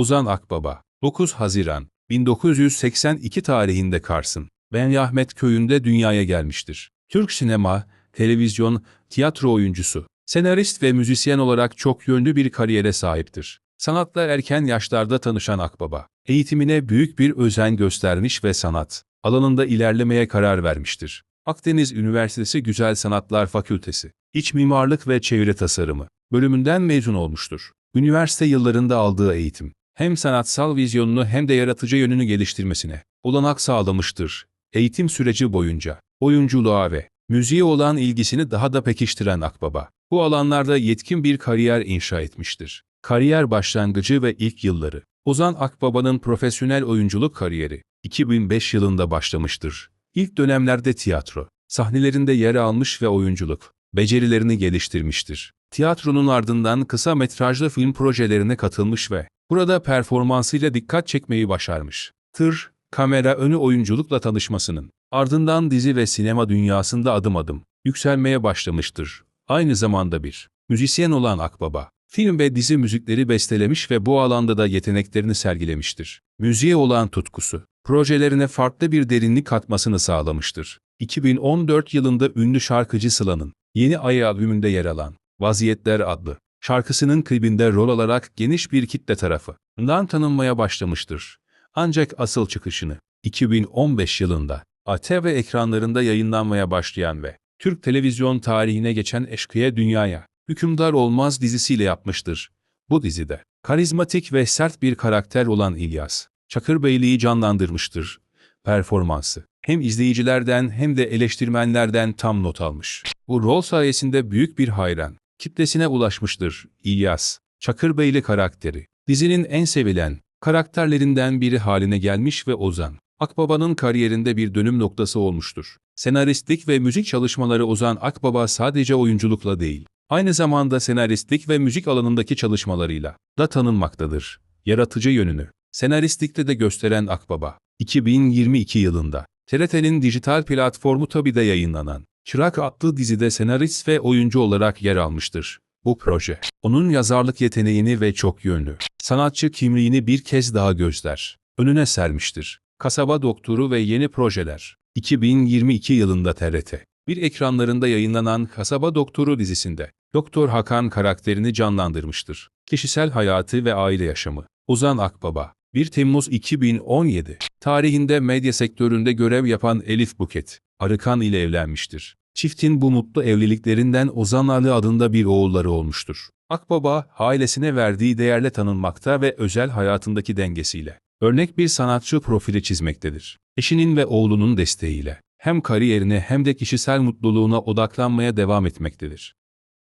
Ozan Akbaba 9 Haziran 1982 tarihinde Kars'ın Benyahmet köyünde dünyaya gelmiştir. Türk sinema, televizyon, tiyatro oyuncusu, senarist ve müzisyen olarak çok yönlü bir kariyere sahiptir. Sanatla erken yaşlarda tanışan Akbaba, eğitimine büyük bir özen göstermiş ve sanat alanında ilerlemeye karar vermiştir. Akdeniz Üniversitesi Güzel Sanatlar Fakültesi, İç Mimarlık ve Çevre Tasarımı bölümünden mezun olmuştur. Üniversite yıllarında aldığı eğitim, hem sanatsal vizyonunu hem de yaratıcı yönünü geliştirmesine olanak sağlamıştır. Eğitim süreci boyunca oyunculuğa ve müziğe olan ilgisini daha da pekiştiren Akbaba, bu alanlarda yetkin bir kariyer inşa etmiştir. Kariyer başlangıcı ve ilk yılları Ozan Akbaba'nın profesyonel oyunculuk kariyeri 2005 yılında başlamıştır. İlk dönemlerde tiyatro sahnelerinde yer almış ve oyunculuk becerilerini geliştirmiştir. Tiyatronun ardından kısa metrajlı film projelerine katılmış ve burada performansıyla dikkat çekmeyi başarmış. Tır, kamera önü oyunculukla tanışmasının ardından dizi ve sinema dünyasında adım adım yükselmeye başlamıştır. Aynı zamanda bir müzisyen olan Akbaba, film ve dizi müzikleri bestelemiş ve bu alanda da yeteneklerini sergilemiştir. Müziğe olan tutkusu, projelerine farklı bir derinlik katmasını sağlamıştır. 2014 yılında ünlü şarkıcı Sıla'nın Yeni Ay albümünde yer alan Vaziyetler adlı şarkısının klibinde rol alarak geniş bir kitle tarafından tanınmaya başlamıştır. Ancak asıl çıkışını 2015 yılında ATV ekranlarında yayınlanmaya başlayan ve Türk televizyon tarihine geçen Eşkıya Dünyaya Hükümdar Olmaz dizisiyle yapmıştır. Bu dizide karizmatik ve sert bir karakter olan İlyas, Çakırbeyli'yi canlandırmıştır. Performansı hem izleyicilerden hem de eleştirmenlerden tam not almış. Bu rol sayesinde büyük bir hayran kitlesine ulaşmıştır İlyas. Çakırbeyli karakteri dizinin en sevilen karakterlerinden biri haline gelmiş ve Ozan Akbaba'nın kariyerinde bir dönüm noktası olmuştur. Senaristlik ve müzik çalışmaları Ozan Akbaba sadece oyunculukla değil, aynı zamanda senaristlik ve müzik alanındaki çalışmalarıyla da tanınmaktadır. Yaratıcı yönünü senaristlikte de gösteren Akbaba, 2022 yılında TRT'nin dijital platformu Tabi'de yayınlanan Çırak adlı dizide senarist ve oyuncu olarak yer almıştır. Bu proje, onun yazarlık yeteneğini ve çok yönlü sanatçı kimliğini bir kez daha gözler, önüne sermiştir. Kasaba Doktoru ve Yeni Projeler 2022 yılında TRT bir ekranlarında yayınlanan Kasaba Doktoru dizisinde Doktor Hakan karakterini canlandırmıştır. Kişisel hayatı ve aile yaşamı Ozan Akbaba 1 Temmuz 2017 tarihinde medya sektöründe görev yapan Elif Buket Arıkan ile evlenmiştir. Çiftin bu mutlu evliliklerinden Ozan Ali adında bir oğulları olmuştur. Akbaba, ailesine verdiği değerle tanınmakta ve özel hayatındaki dengesiyle örnek bir sanatçı profili çizmektedir. Eşinin ve oğlunun desteğiyle hem kariyerine hem de kişisel mutluluğuna odaklanmaya devam etmektedir.